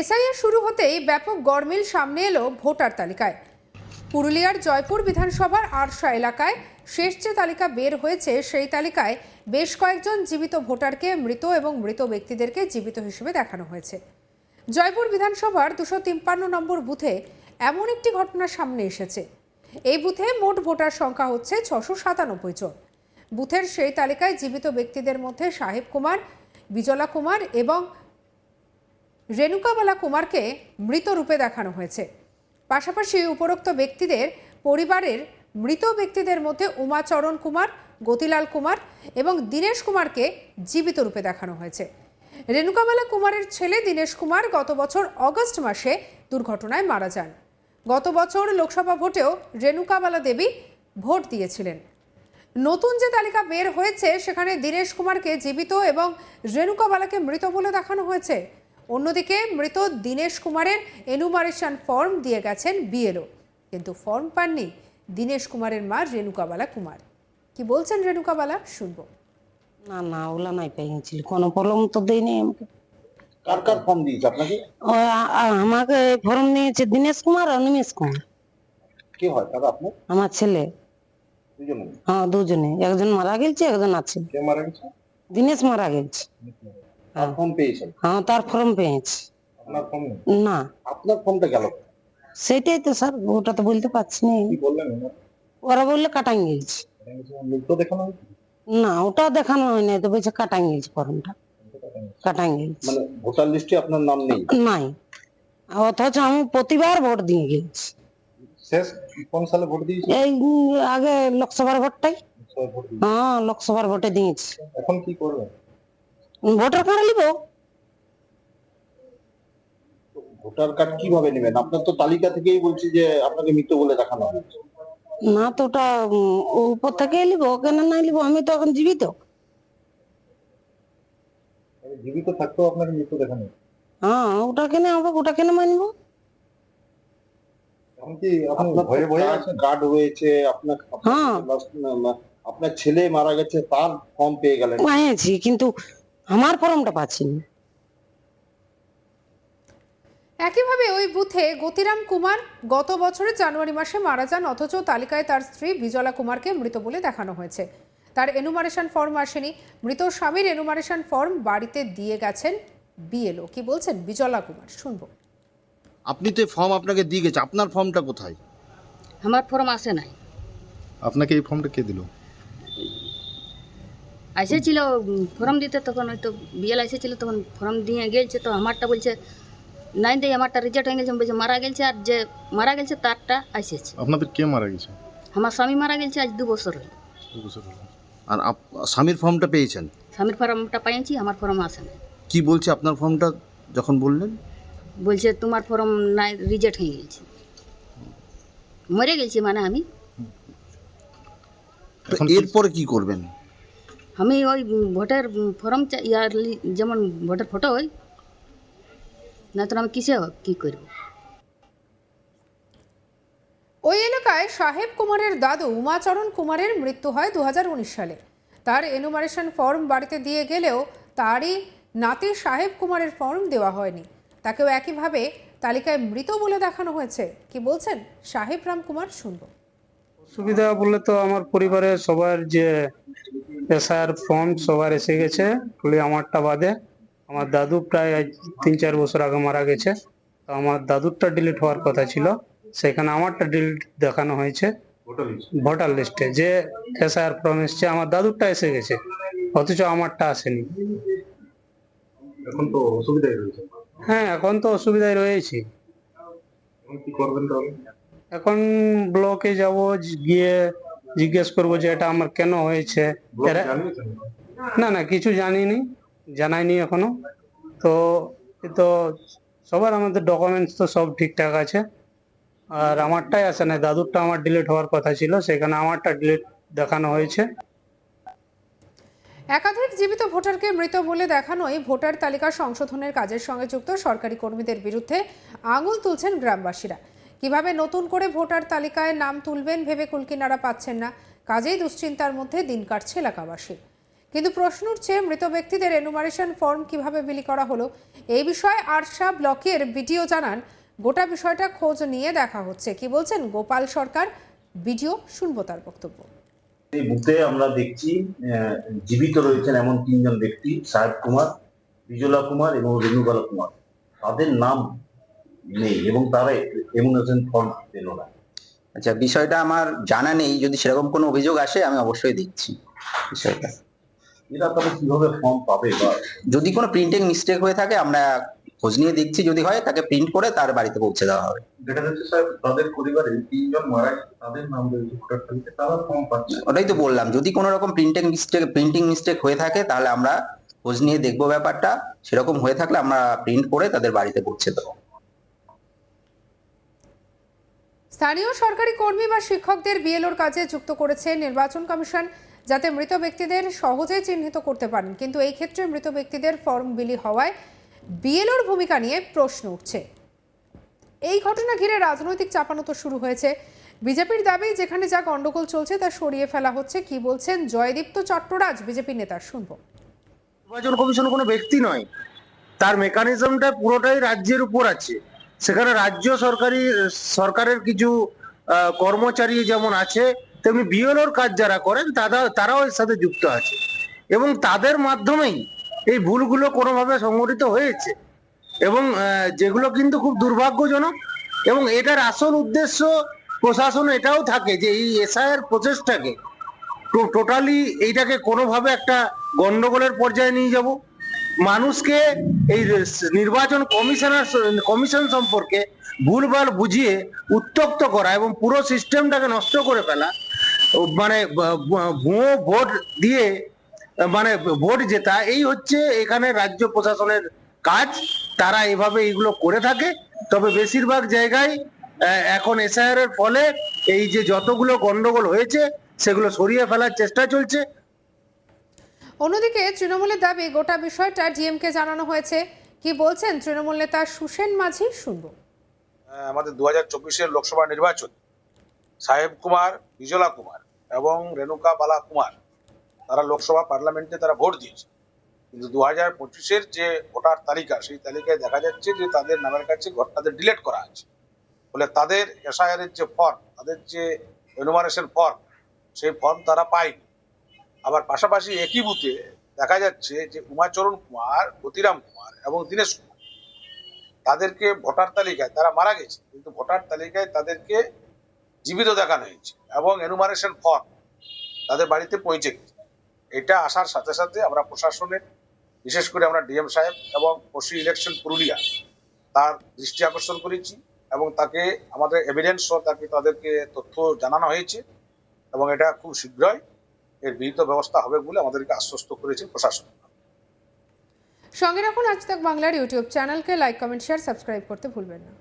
SIR শুরু হতেই ব্যাপক গরমিল সামনে এলো ভোটার তালিকায়। পুরুলিয়ার জয়পুর বিধানসভার আরশা এলাকায় শেষ যে তালিকা বের হয়েছে, সেই তালিকায় বেশ কয়েকজন জীবিত ভোটারকে মৃত এবং মৃত ব্যক্তিদেরকে জীবিত হিসেবে দেখানো হয়েছে। জয়পুর বিধানসভার দুশো তিপ্পান্ন নম্বর বুথে এমন একটি ঘটনা সামনে এসেছে। এই বুথে মোট ভোটার সংখ্যা হচ্ছে ছশো সাতানব্বই জন। বুথের সেই তালিকায় জীবিত ব্যক্তিদের মধ্যে সাহেব কুমার, বিজলা কুমার এবং রেণুকাবালা কুমারকে মৃত রূপে দেখানো হয়েছে। পাশাপাশি উপরোক্ত ব্যক্তিদের পরিবারের মৃত ব্যক্তিদের মধ্যে উমাচরণ কুমার, গতিলাল কুমার এবং দীনেশ কুমারকে জীবিত রূপে দেখানো হয়েছে। রেণুকাবালা কুমারের ছেলে দীনেশ কুমার গত বছর অগস্ট মাসে দুর্ঘটনায় মারা যান। গত বছর লোকসভা ভোটেও রেণুকাবালা দেবী ভোট দিয়েছিলেন। নতুন যে তালিকা বের হয়েছে, সেখানে দীনেশ কুমারকে জীবিত এবং রেণুকাবালাকে মৃত বলে দেখানো হয়েছে অন্যদিকে মৃত দীনেশ কুমারের এনুমারেশন ফর্ম দিয়ে গেছেন বিএলও কিন্তু ফর্ম পাননি দীনেশ কুমারের মা রেণুকাবালা কুমার। কি বলছেন রেণুকাবালা? শুনব। না না ওগুলা নাই পেয়েছিল কোনো প্রবলেম তো দেয়নি আমাকে। কার কার ফর্ম দিয়েছে আপনাকে? আমাকে ফর্ম দিয়েছে দীনেশ কুমার আর নিমেশ কুমার। কে হয় দাদা আপনার আমার ছেলে। দুজনে হ্যাঁ দুজনে একজন মারা গেছে একজন আছে। কে মারা গেছে? দীনেশ মারা গেছে। তার ফর্ম পেয়েছেন? হ্যাঁ তার ফর্ম পেয়েছে। আপনার ফর্ম না। আপনার ফর্মটা গেল সেটাই তো স্যার ওটা তো বলতে পারছি না। কি বললেন ওরা বললে কাটাং গেছে মৃত দেখানো না ওটা দেখানো হয় না তো বলছে কাটাং গেছে ফর্মটা কাটাং গেছে মানে ভোটার লিস্টে আপনার নাম নেই? নাই। অথচ আমি প্রতিবার ভোট দিয়ে গেছি শেষ? কোন সালে ভোট দিয়েছে এই আগে লোকসভার ভোটটাই। হ্যাঁ লোকসভার ভোটে দিয়েছি। এখন কি করবেন? ভোটার কার্ড নিব? ভোটার কার্ড কীভাবে নেবেন? আপনার তো তালিকা থেকেই বলছি যে আপনাকে মৃত বলে দেখানো হয়েছে। না তো ওটা উপর থেকে নিব কেন না নিব? আমি তো এখন জীবিত। জীবিত থাকতেও আপনাকে মৃত দেখানো। হ্যাঁ ওটা কেন হবে? ওটা কেন মানবো এখন কি আপনার ভয়ে ভয়ে আছেন? কার্ড রয়েছে আপনার হ্যাঁ। আপনার- আপনার ছেলে মারা গেছে তার ফর্ম পেয়ে গেলেন। কিন্তু আমার ফর্মটা পাচ্ছি না। একইভাবে ওই বুথে গতিরাম কুমার গত বছরের জানুয়ারি মাসে মারা যান অথচ তালিকায় তার স্ত্রী বিজলা কুমারকে মৃত বলে দেখানো হয়েছে। তার এনুমারেশন ফর্ম আসেনি। মৃত স্বামীর এনুমারেশন ফর্ম বাড়িতে দিয়ে গেছেন বিএলও। কি বলছেন বিজলা কুমার? শুনব। আপনি তো ফর্ম আপনাকে দিয়ে গেছে। আপনার ফর্মটা কোথায়? আমার ফর্ম আসে নাই। আপনাকে এই ফর্মটা কে দিল? এসেছিল ফর্ম দিতে তখন ওই হয়তো বিএল এসেছিল তখন ফর্ম দিয়ে গেছে তো আমারটা বলছে নাই দেয় আমারটা রিজেক্ট হয়ে গেছে বলছে মারা গেছে আর যে মারা গেছে তারটা এসেছে আপনাদের কে মারা গেছে? আমার স্বামী মারা গেছে আজ দু বছর হলো। দু বছর হলো। আর স্বামীর ফর্মটা পেয়েছেন? স্বামীর ফর্মটা পাইছি আমার ফর্ম আসে না। কি বলছে আপনার ফর্মটা যখন বললেন? বলছে তোমার ফর্ম নাই রিজেক্ট হয়ে গেছে মরে গেছি মানে আমি। তো এরপরে কি করবেন? আমি ওই ভোটের ফর্ম চা- ইয়ার যেমন ভোটের ফটো হয় না তো আমি কিসে কী করব? ওই এলাকায় সাহেব কুমারের দাদু উমাচরণ কুমারের মৃত্যু হয় দু হাজার উনিশ সালে। তার এনুমারেশন ফর্ম বাড়িতে দিয়ে গেলেও তারই নাতি সাহেব কুমারের ফর্ম দেওয়া হয়নি। তাকেও একইভাবে তালিকায় মৃত বলে দেখানো হয়েছে। কি বলছেন সাহেব রাম কুমার শুনব। সুবিধা বললে তো আমার পরিবারের সবার যে এসআর ফর্ম সবার এসে গেছে খালি আমারটা বাদে। আমার দাদু প্রায় তিন চার বছর আগে মারা গেছে। তো আমার দাদুরটা ডিলিট হওয়ার কথা ছিল। সেখানে আমারটা ডিলিট দেখানো হয়েছে। ভোটার লিস্টে যে এসআর ফর্ম এসছে আমার দাদুরটা এসে গেছে। অথচ আমারটা আসেনি। এখন তো অসুবিধায় রয়েছে। হ্যাঁ এখন তো অসুবিধায় রয়েছি। এখন ব্লকে যাব গিয়ে জিজ্ঞেস করব যে এটা আমার কেন হয়েছে? না না কিছু জানিনি জানাইনি এখনও। তো তো সবার আমাদের ডকুমেন্টস তো সব ঠিকঠাক আছে। আর আমারটাই আসে না দাদুরটা আমার ডিলিট হওয়ার কথা ছিল সেখানে আমারটা ডিলিট দেখানো হয়েছে। একাধিক জীবিত ভোটারকে মৃত বলে দেখানোয় ভোটার তালিকা সংশোধনের কাজের সঙ্গে যুক্ত সরকারি কর্মীদের বিরুদ্ধে আঙুল তুলছেন গ্রামবাসীরা। কীভাবে নতুন করে ভোটার তালিকায় নাম তুলবেন ভেবে কুলকিনারা পাচ্ছেন না। কাজেই দুশ্চিন্তার মধ্যে দিন কাটছে এলাকাবাসী। কিন্তু প্রশ্ন উঠছে, মৃত ব্যক্তিদের এনুমারেশন ফর্ম কীভাবে বিলি করা হলো? এই বিষয়ে আরশা ব্লকের বিডিও জানান, গোটা বিষয়টা খোঁজ নিয়ে দেখা হচ্ছে। কি বলছেন গোপাল সরকার? ভিডিও শুনব তার বক্তব্য। এই বুথে আমরা দেখছি জীবিত রয়েছেন এমন তিনজন ব্যক্তি, সাহেব কুমার, বিজলা কুমার এবং রেণুবালা কুমার। তাদের নাম নেই এবং তারা এমুনেশন ফর্ম পেল না। আচ্ছা বিষয়টা আমার জানা নেই যদি সেরকম কোনো অভিযোগ আসে আমি অবশ্যই দেখছি বিষয়টা। এরা তাহলে কীভাবে ফর্ম পাবে বা? যদি কোনো প্রিন্টিং মিস্টেক হয়ে থাকে আমরা খোঁজ নিয়ে দেখছি যদি হয় তাকে প্রিন্ট করে তার বাড়িতে পৌঁছে দেওয়া হবে। দেখা যাচ্ছে স্যার তাদের পরিবারে তিনজন মারা গেছে তাদের নাম রয়েছে ভোটার তারা ফর্ম পাচ্ছে। ওটাই তো বললাম যদি কোনো রকম প্রিন্টিং মিস্টেক প্রিন্টিং মিস্টেক হয়ে থাকে তাহলে আমরা খোঁজ নিয়ে দেখব ব্যাপারটা। সেরকম হয়ে থাকলে আমরা প্রিন্ট করে তাদের বাড়িতে পৌঁছে দেবো। স্থানীয় সরকারি কর্মী বা শিক্ষকদের বিএলওর কাজে যুক্ত করেছে নির্বাচন কমিশন, যাতে মৃত ব্যক্তিদের সহজে চিহ্নিত করতে পারেন। কিন্তু এই ক্ষেত্রে মৃত ব্যক্তিদের ফর্ম বিলি হওয়ায় বিএলওর ভূমিকা নিয়ে প্রশ্ন উঠছে। এই ঘটনা ঘিরে রাজনৈতিক চাপানো তো শুরু হয়েছে। বিজেপির দাবি, যেখানে যা গন্ডগোল চলছে তা সরিয়ে ফেলা হচ্ছে। কি বলছেন জয়দীপ্ত চট্টরাজ, বিজেপি নেতার শুনব। নির্বাচন কমিশন কোনো ব্যক্তি নয়। তার মেকানিজমটা পুরোটাই রাজ্যের উপর আছে। সেখানে রাজ্য সরকারি, সরকারের কিছু কর্মচারী যেমন আছে, তেমনি বিএলওর কাজ যারা করেন, তারা, তারাও এর সাথে যুক্ত আছে। এবং তাদের মাধ্যমেই এই ভুলগুলো কোনোভাবে সংগঠিত হয়েছে। এবং যেগুলো কিন্তু খুব দুর্ভাগ্যজনক এবং এটার আসল উদ্দেশ্য প্রশাসন এটাও থাকে যে এই এসআইয়ের প্রচেষ্টাকে টোটালি এইটাকে কোনোভাবে একটা গন্ডগোলের পর্যায়ে নিয়ে যাব। মানুষকে এই নির্বাচন কমিশনার কমিশন সম্পর্কে ভুলভাল বুঝিয়ে উত্তক্ত করা এবং পুরো সিস্টেমটাকে নষ্ট করে ফেলা মানে ভুয়ো ভোট দিয়ে মানে ভোট জেতা, এই হচ্ছে এখানে রাজ্য প্রশাসনের কাজ। তারা এভাবে এগুলো করে থাকে। তবে বেশিরভাগ জায়গায় এখন এসআইআর এর ফলে এই যে যতগুলো গন্ডগোল হয়েছে, সেগুলো সরিয়ে ফেলার চেষ্টা চলছে। অন্যদিকে তৃণমূলের দাবি, গোটা বিষয়টা ডিএমকে জানানো হয়েছে। কি বলছেন তৃণমূল নেতা সুসেন মাঝি? শুনব। আমাদের দু হাজার চব্বিশের লোকসভা নির্বাচন, সাহেব কুমার, বিজলা কুমার এবং রেণুকা বালা কুমার, তারা লোকসভা পার্লামেন্টে তারা ভোট দিয়েছে। কিন্তু দু হাজার পঁচিশের যে ভোটার তালিকা, সেই তালিকায় দেখা যাচ্ছে যে তাদের নামের কাছে ঘর তাদের ডিলেট করা আছে। ফলে তাদের এসআইআর এর যে ফর্ম তাদের যে এনুমারেশন ফর্ম সেই ফর্ম তারা পায়নি। আবার পাশাপাশি একই বুথে দেখা যাচ্ছে যে উমাচরণ কুমার গতিরাম কুমার এবং দীনেশ কুমার, তাদেরকে ভোটার তালিকায় তারা মারা গেছে, কিন্তু ভোটার তালিকায় তাদেরকে জীবিত দেখানো হয়েছে এবং এনুমারেশন ফর্ম তাদের বাড়িতে পৌঁছে গেছে। এটা আসার সাথে সাথে আমরা প্রশাসনের বিশেষ করে আমরা ডিএম সাহেব এবং পশ্চিম ইলেকশন পুরুলিয়া, তার দৃষ্টি আকর্ষণ করেছি এবং তাকে আমাদের এভিডেন্স তাকে তাদেরকে তথ্য জানানো হয়েছে এবং এটা খুব শীঘ্রই এর বিহিত ব্যবস্থা হবে বলে আমাদেরকে আশ্বস্ত করেছে প্রশাসন। সঙ্গে রাখুন আজ তক বাংলার ইউটিউব চ্যানেলকে লাইক কমেন্ট শেয়ার সাবস্ক্রাইব করতে ভুলবেন না।